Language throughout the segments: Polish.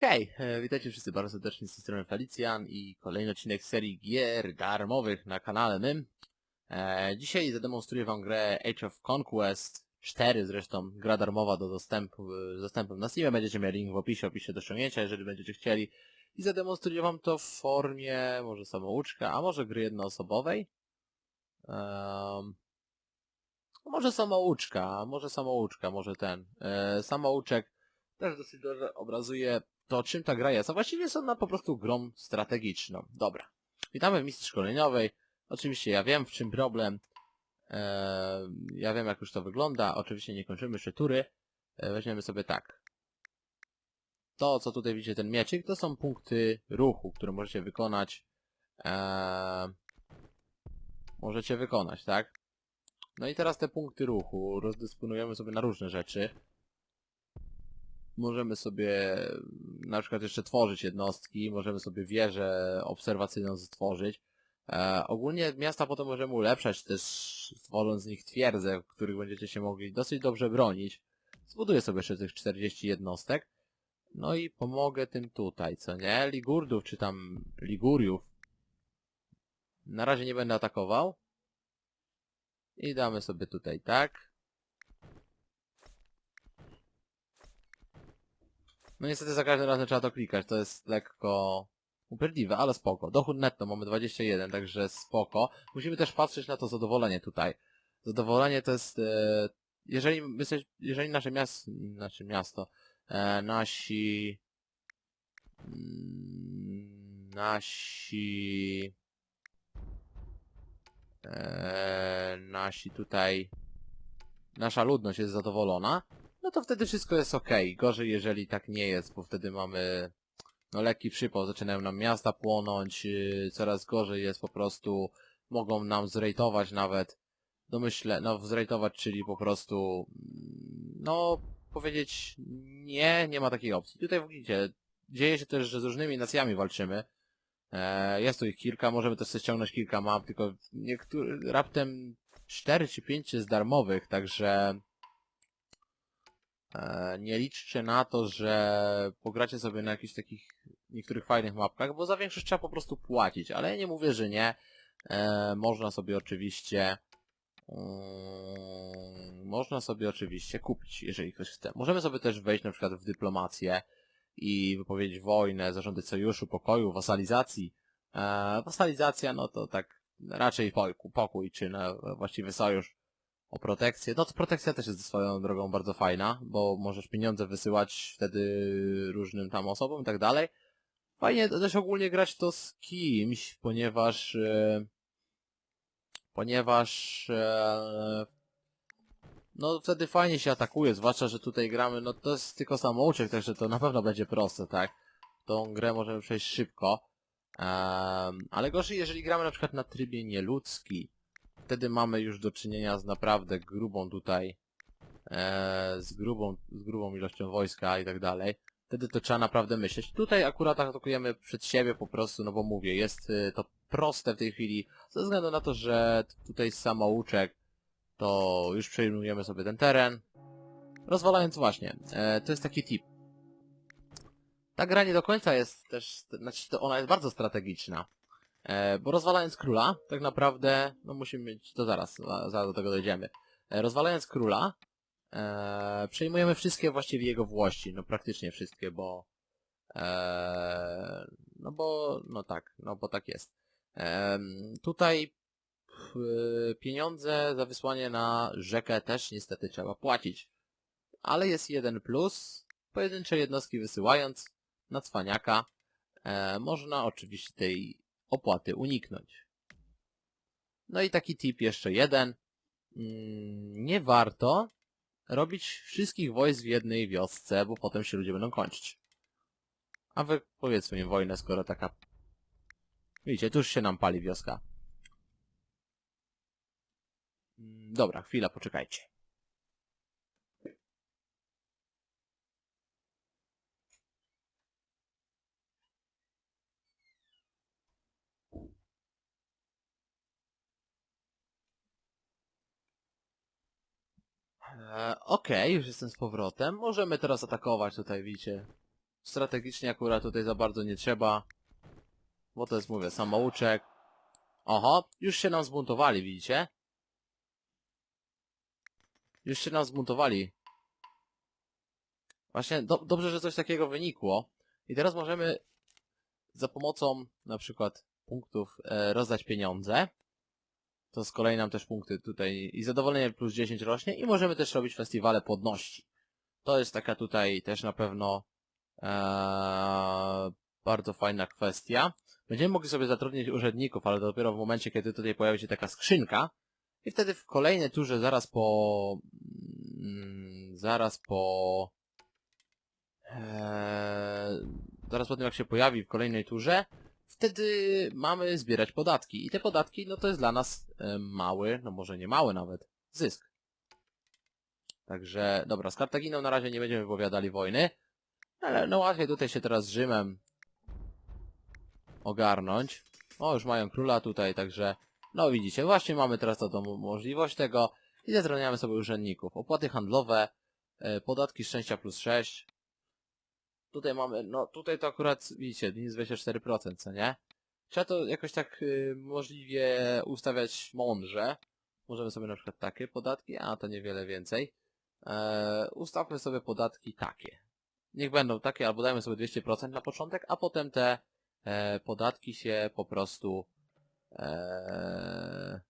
Hej, e, witajcie wszyscy bardzo serdecznie z tej strony Felicjan i kolejny odcinek serii gier darmowych na kanale mym. E, dzisiaj zademonstruję wam grę Age of Conquest 4, zresztą gra darmowa do dostępu, z dostępem na Steamie, będziecie mieli link w opisie, opisie do ściągnięcia, jeżeli będziecie chcieli. I zademonstruję wam to w formie może samouczka, a może gry jednoosobowej. Um, może samouczka, może samouczka, może ten. E, samouczek też dosyć dobrze obrazuje to, czym ta gra jest. A właściwie jest ona po prostu grą strategiczną. Dobra. Witamy w misji szkoleniowej. Oczywiście ja wiem, w czym problem. Eee, ja wiem, jak już to wygląda. Oczywiście nie kończymy jeszcze tury. Eee, weźmiemy sobie tak. To, co tutaj widzicie, ten mieczyk, to są punkty ruchu, które możecie wykonać. Eee, możecie wykonać, tak? No i teraz te punkty ruchu rozdysponujemy sobie na różne rzeczy możemy sobie na przykład jeszcze tworzyć jednostki, możemy sobie wieżę obserwacyjną stworzyć. E, ogólnie miasta potem możemy ulepszać też tworząc z nich twierdze, w których będziecie się mogli dosyć dobrze bronić. Zbuduję sobie jeszcze tych 40 jednostek. No i pomogę tym tutaj, co nie? Ligurdów czy tam Liguriów. Na razie nie będę atakował. I damy sobie tutaj tak. No niestety za każdym razem trzeba to klikać, to jest lekko upierdliwe, ale spoko. Dochód netto mamy 21, także spoko. Musimy też patrzeć na to zadowolenie tutaj. Zadowolenie to jest, e, jeżeli, jeżeli nasze miasto, nasze miasto, e, nasi, mm, nasi, e, nasi tutaj, nasza ludność jest zadowolona, no to wtedy wszystko jest ok. Gorzej, jeżeli tak nie jest, bo wtedy mamy no lekki przypał, zaczynają nam miasta płonąć, yy, coraz gorzej jest po prostu, mogą nam zrejtować nawet, domyślę, no zrejtować, czyli po prostu, mm, no powiedzieć nie, nie ma takiej opcji. Tutaj widzicie, dzieje się też, że z różnymi nacjami walczymy, e, jest tu ich kilka, możemy też sobie ściągnąć kilka map, tylko niektóre, raptem 4 czy 5 jest darmowych, także nie liczcie na to, że pogracie sobie na jakichś takich niektórych fajnych mapkach, bo za większość trzeba po prostu płacić, ale ja nie mówię, że nie. E, można sobie oczywiście mm, można sobie oczywiście kupić, jeżeli ktoś chce. Możemy sobie też wejść na przykład w dyplomację i wypowiedzieć wojnę, zarządzać sojuszu, pokoju, wasalizacji. E, wasalizacja, no to tak raczej pokój, pokój czy no, właściwy sojusz o protekcję. No to protekcja też jest swoją drogą bardzo fajna, bo możesz pieniądze wysyłać wtedy różnym tam osobom i tak dalej. Fajnie też ogólnie grać to z kimś, ponieważ e, ponieważ e, no wtedy fajnie się atakuje, zwłaszcza, że tutaj gramy, no to jest tylko samouczek, także to na pewno będzie proste, tak? Tą grę możemy przejść szybko. Um, ale gorzej, jeżeli gramy na przykład na trybie nieludzki, wtedy mamy już do czynienia z naprawdę grubą tutaj, e, z, grubą, z grubą ilością wojska i tak dalej. Wtedy to trzeba naprawdę myśleć. Tutaj akurat atakujemy przed siebie po prostu, no bo mówię, jest y, to proste w tej chwili, ze względu na to, że tutaj samouczek, to już przejmujemy sobie ten teren. Rozwalając właśnie, e, to jest taki tip. Ta gra nie do końca jest też, znaczy to ona jest bardzo strategiczna. E, bo rozwalając króla, tak naprawdę, no musimy mieć, to zaraz, zaraz do tego dojdziemy. E, rozwalając króla, e, przejmujemy wszystkie właściwie jego włości, no praktycznie wszystkie, bo e, no bo, no tak, no bo tak jest. E, tutaj pieniądze za wysłanie na rzekę też niestety trzeba płacić. Ale jest jeden plus, pojedyncze jednostki wysyłając na cwaniaka, e, można oczywiście tej opłaty uniknąć. No i taki tip jeszcze jeden. Mm, nie warto robić wszystkich wojsk w jednej wiosce, bo potem się ludzie będą kończyć. A wy powiedzmy im wojnę, skoro taka... Widzicie, tuż się nam pali wioska. Mm, dobra, chwila, poczekajcie. E, Okej, już jestem z powrotem. Możemy teraz atakować tutaj, widzicie. strategicznie akurat tutaj za bardzo nie trzeba. Bo to jest, mówię, samouczek. Oho, już się nam zbuntowali, widzicie? Już się nam zbuntowali. Właśnie, do, dobrze, że coś takiego wynikło. I teraz możemy za pomocą na przykład punktów e, rozdać pieniądze. To z kolei nam też punkty tutaj i zadowolenie plus 10 rośnie i możemy też robić festiwale płodności. To jest taka tutaj też na pewno e, bardzo fajna kwestia. Będziemy mogli sobie zatrudnić urzędników, ale dopiero w momencie, kiedy tutaj pojawi się taka skrzynka i wtedy w kolejnej turze zaraz po mm, zaraz po e, zaraz po tym jak się pojawi w kolejnej turze wtedy mamy zbierać podatki. I te podatki, no to jest dla nas e, mały, no może nie mały nawet, zysk. Także, dobra, z Kartaginą na razie nie będziemy wypowiadali wojny, ale no łatwiej tutaj się teraz z Rzymem ogarnąć. O, już mają króla tutaj, także, no widzicie, właśnie mamy teraz tą możliwość tego i zatrudniamy sobie urzędników. Opłaty handlowe, e, podatki szczęścia plus 6, Tutaj mamy, no tutaj to akurat, widzicie, minus 24%, co nie? Trzeba to jakoś tak y, możliwie ustawiać mądrze. Możemy sobie na przykład takie podatki, a to niewiele więcej. E, ustawmy sobie podatki takie. Niech będą takie, albo dajmy sobie 200% na początek, a potem te e, podatki się po prostu e,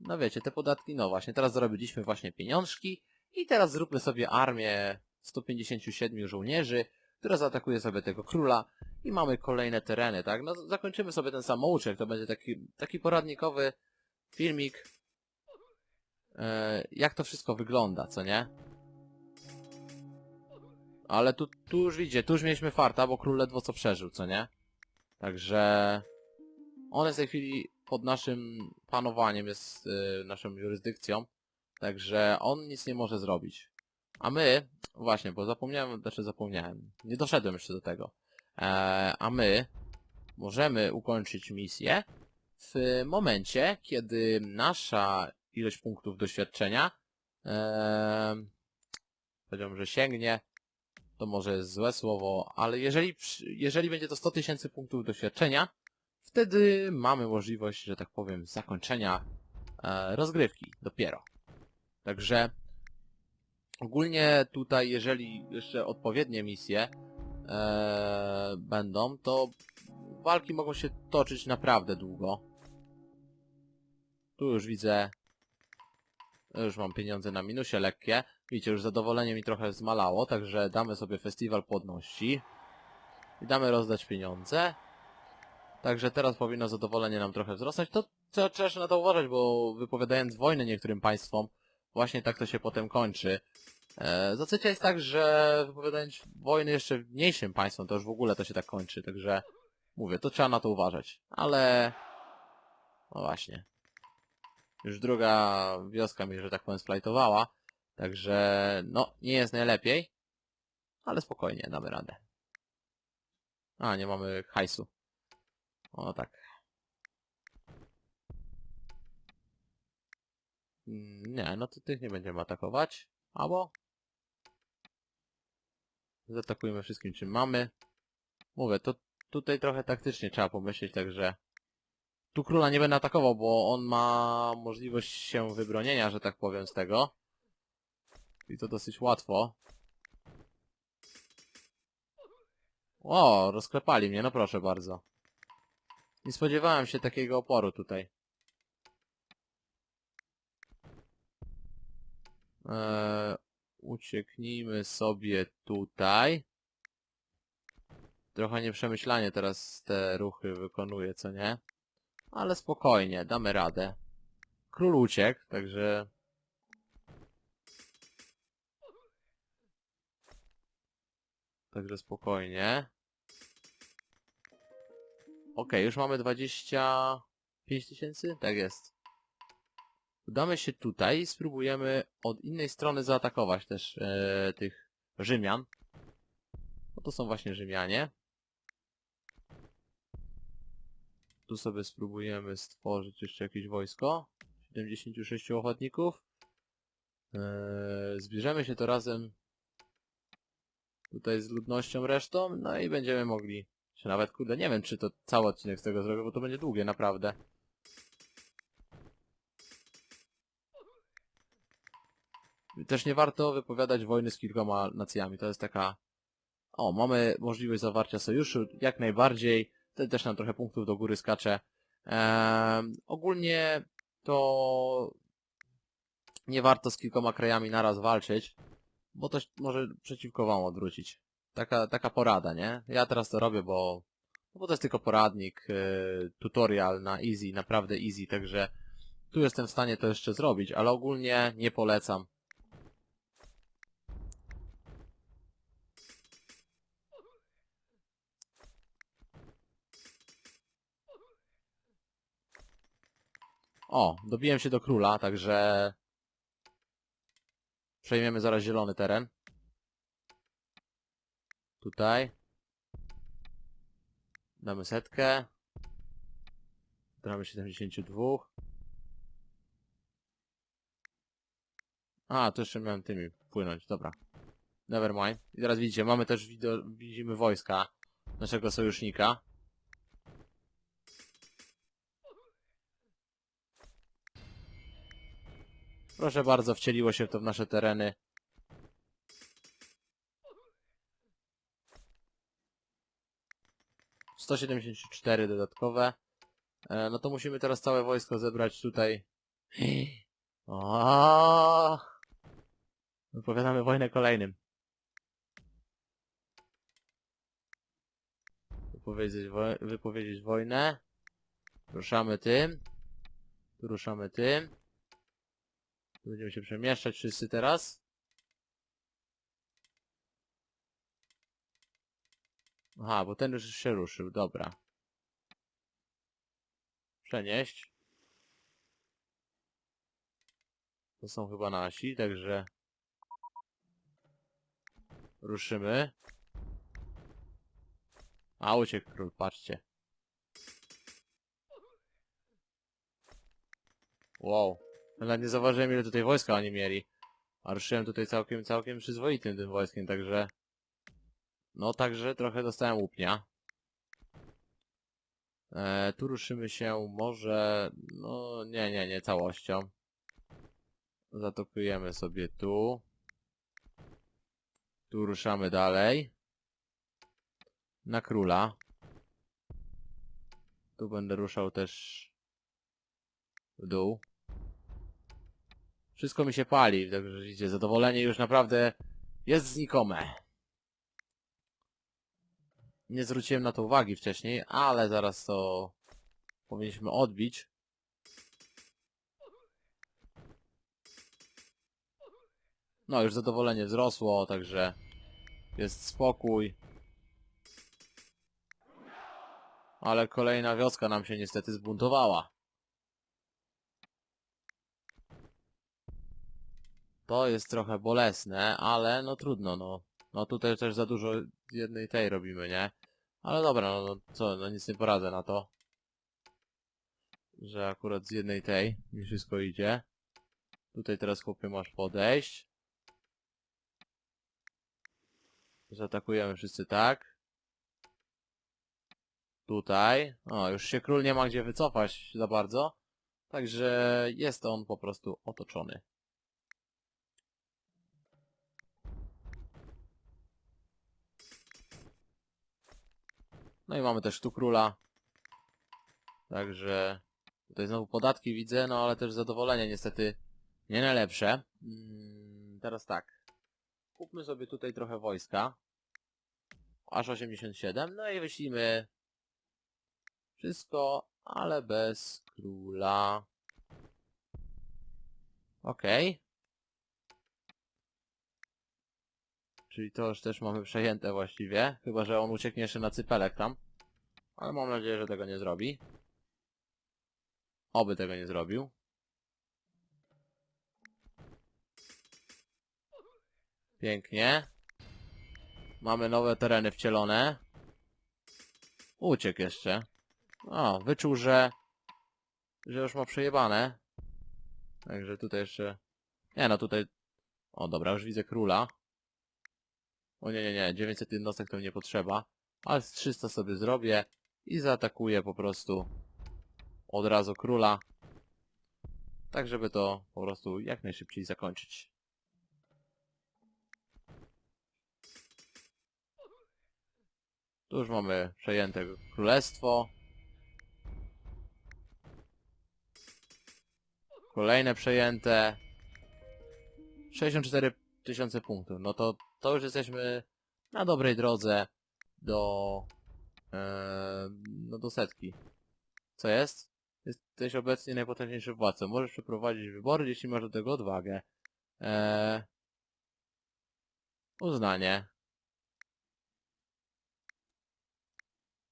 no wiecie, te podatki, no właśnie, teraz zarobiliśmy właśnie pieniążki i teraz zróbmy sobie armię 157 żołnierzy, która zaatakuje sobie tego króla i mamy kolejne tereny, tak? No zakończymy sobie ten samouczek, to będzie taki, taki poradnikowy filmik, e, jak to wszystko wygląda, co nie? Ale tu, tu już widzicie, tu już mieliśmy farta, bo król ledwo co przeżył, co nie? Także on jest w tej chwili pod naszym panowaniem, jest y, naszą jurysdykcją, także on nic nie może zrobić. A my, właśnie, bo zapomniałem, znaczy zapomniałem, nie doszedłem jeszcze do tego. E, a my możemy ukończyć misję w momencie, kiedy nasza ilość punktów doświadczenia e, powiedziałbym, że sięgnie, to może jest złe słowo, ale jeżeli, jeżeli będzie to 100 tysięcy punktów doświadczenia, wtedy mamy możliwość, że tak powiem, zakończenia e, rozgrywki dopiero. Także Ogólnie tutaj, jeżeli jeszcze odpowiednie misje e, będą, to walki mogą się toczyć naprawdę długo. Tu już widzę, już mam pieniądze na minusie lekkie. Widzicie, już zadowolenie mi trochę zmalało, także damy sobie festiwal płodności. I damy rozdać pieniądze. Także teraz powinno zadowolenie nam trochę wzrosnąć. To trzeba, trzeba jeszcze na to uważać, bo wypowiadając wojnę niektórym państwom, właśnie tak to się potem kończy. E, zazwyczaj jest tak, że wypowiadając wojny jeszcze mniejszym państwom, to już w ogóle to się tak kończy, także mówię, to trzeba na to uważać. Ale... No właśnie. Już druga wioska mi, że tak powiem, splajtowała, także no, nie jest najlepiej, ale spokojnie, damy radę. A, nie mamy hajsu. O, tak. Nie, no to tych nie będziemy atakować. Albo? Zaatakujemy wszystkim, czym mamy. Mówię, to tutaj trochę taktycznie trzeba pomyśleć, także... Tu króla nie będę atakował, bo on ma możliwość się wybronienia, że tak powiem, z tego. I to dosyć łatwo. O, rozklepali mnie, no proszę bardzo. Nie spodziewałem się takiego oporu tutaj. Eee, ucieknijmy sobie tutaj. Trochę nieprzemyślanie teraz te ruchy wykonuję, co nie? Ale spokojnie, damy radę. Król uciekł, także... Także spokojnie. Okej, już mamy 25 tysięcy? Tak jest. Udamy się tutaj i spróbujemy od innej strony zaatakować też e, tych Rzymian. No to są właśnie Rzymianie. Tu sobie spróbujemy stworzyć jeszcze jakieś wojsko. 76 ochotników. E, zbierzemy się to razem tutaj z ludnością resztą, no i będziemy mogli się nawet, kurde, nie wiem, czy to cały odcinek z tego zrobię, bo to będzie długie, naprawdę. Też nie warto wypowiadać wojny z kilkoma nacjami, to jest taka... O, mamy możliwość zawarcia sojuszu, jak najbardziej, wtedy też nam trochę punktów do góry skacze. Ogólnie to nie warto z kilkoma krajami naraz walczyć, bo to może przeciwko wam odwrócić. Taka, taka porada, nie? Ja teraz to robię, bo, no bo to jest tylko poradnik, yy, tutorial na easy, naprawdę easy, także tu jestem w stanie to jeszcze zrobić, ale ogólnie nie polecam. O, dobiłem się do króla, także przejmiemy zaraz zielony teren. Tutaj. Damy setkę. Damy 72. A, to jeszcze miałem tymi płynąć, dobra. Nevermind. I teraz widzicie, mamy też widzimy wojska naszego sojusznika. Proszę bardzo, wcieliło się to w nasze tereny. Sto siedemdziesiąt cztery dodatkowe. E, no to musimy teraz całe wojsko zebrać tutaj. O! Wypowiadamy wojnę kolejnym. Wypowiedzieć, wo wypowiedzieć wojnę. Ruszamy tym. Ruszamy tym. Będziemy się przemieszczać wszyscy teraz. Aha, bo ten już się ruszył, dobra. Przenieść. To są chyba nasi, także... Ruszymy. A, uciekł król, patrzcie. Wow. Nawet nie zauważyłem ile tutaj wojska oni mieli. A ruszyłem tutaj całkiem, całkiem przyzwoitym tym wojskiem, także... No, także trochę dostałem łupnia. E, tu ruszymy się może... No, nie, nie, nie całością. Zatokujemy sobie tu. Tu ruszamy dalej. Na króla. Tu będę ruszał też w dół. Wszystko mi się pali, także widzicie, zadowolenie już naprawdę jest znikome. Nie zwróciłem na to uwagi wcześniej, ale zaraz to powinniśmy odbić. No, już zadowolenie wzrosło, także jest spokój. Ale kolejna wioska nam się niestety zbuntowała. To jest trochę bolesne, ale no trudno, no. No tutaj też za dużo jednej tej robimy, nie? Ale dobra, no, no co, no nic nie poradzę na to. Że akurat z jednej tej mi wszystko idzie. Tutaj teraz chłopie masz podejść. Zaatakujemy wszyscy tak. Tutaj. O, już się król nie ma gdzie wycofać za bardzo. Także jest on po prostu otoczony. No i mamy też tu króla. Także tutaj znowu podatki widzę, no ale też zadowolenie niestety nie najlepsze. Mm, teraz tak. Kupmy sobie tutaj trochę wojska. Aż 87. No i wyślimy wszystko, ale bez króla. Okej. Czyli to już też mamy przejęte właściwie. Chyba, że on ucieknie jeszcze na cypelek tam. Ale mam nadzieję, że tego nie zrobi. Oby tego nie zrobił. Pięknie. Mamy nowe tereny wcielone. Uciekł jeszcze. O, wyczuł, że... Że już ma przejebane. Także tutaj jeszcze... Nie no, tutaj... O, dobra, już widzę króla. O nie, nie, nie, 900 jednostek to nie potrzeba. Ale z 300 sobie zrobię i zaatakuję po prostu od razu króla. Tak, żeby to po prostu jak najszybciej zakończyć. Tu już mamy przejęte królestwo. Kolejne przejęte. 64 tysiące punktów. No to, to już jesteśmy na dobrej drodze do... E, no do setki. Co jest? Jesteś obecnie najpotężniejszym władcą. Możesz przeprowadzić wybory, jeśli masz do tego odwagę. E, uznanie.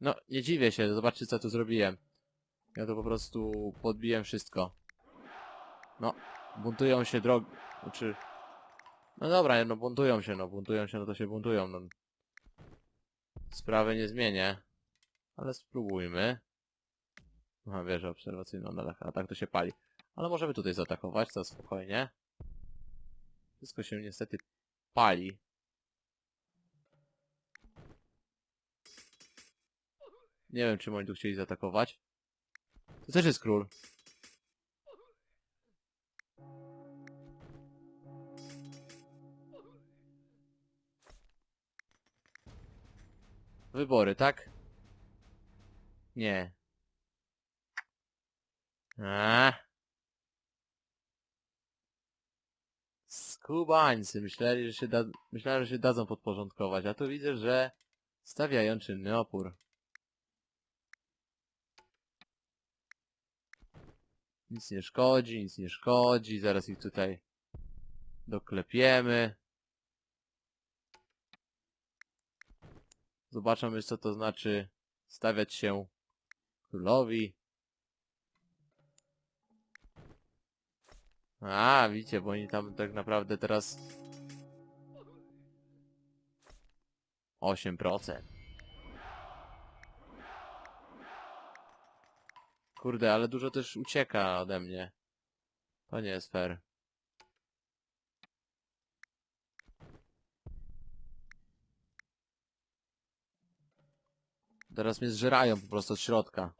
No, nie dziwię się, zobaczcie co tu zrobiłem. Ja to po prostu podbiłem wszystko. No, buntują się drogi... Znaczy... No dobra, no buntują się, no buntują się, no to się buntują, no. Sprawy nie zmienię. Ale spróbujmy. Aha, wieża obserwacyjna na dach, a tak to się pali. Ale możemy tutaj zaatakować, to spokojnie. Wszystko się niestety pali. Nie wiem, czy oni tu chcieli zaatakować. To też jest król. Wybory, tak? Nie. A. Skubańcy myśleli, że się da... że się dadzą podporządkować, a tu widzę, że stawiają czynny opór. Nic nie szkodzi, nic nie szkodzi, zaraz ich tutaj doklepiemy. Zobaczmy, co to znaczy stawiać się królowi. A, widzicie, bo oni tam tak naprawdę teraz... 8%. Kurde, ale dużo też ucieka ode mnie. To nie jest fair. Teraz mnie zżerają po prostu od środka.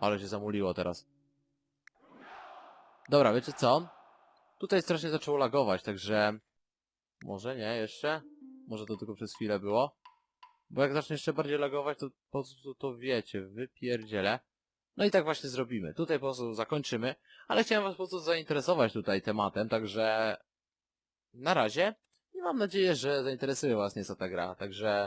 Ale się zamuliło teraz. Dobra, wiecie co? Tutaj strasznie zaczęło lagować, także... Może nie, jeszcze? Może to tylko przez chwilę było? Bo jak zacznie jeszcze bardziej lagować, to po prostu to wiecie, wypierdzielę. No i tak właśnie zrobimy. Tutaj po prostu zakończymy, ale chciałem was po prostu zainteresować tutaj tematem, także... Na razie. Mam nadzieję, że zainteresuje was nieco ta gra, także...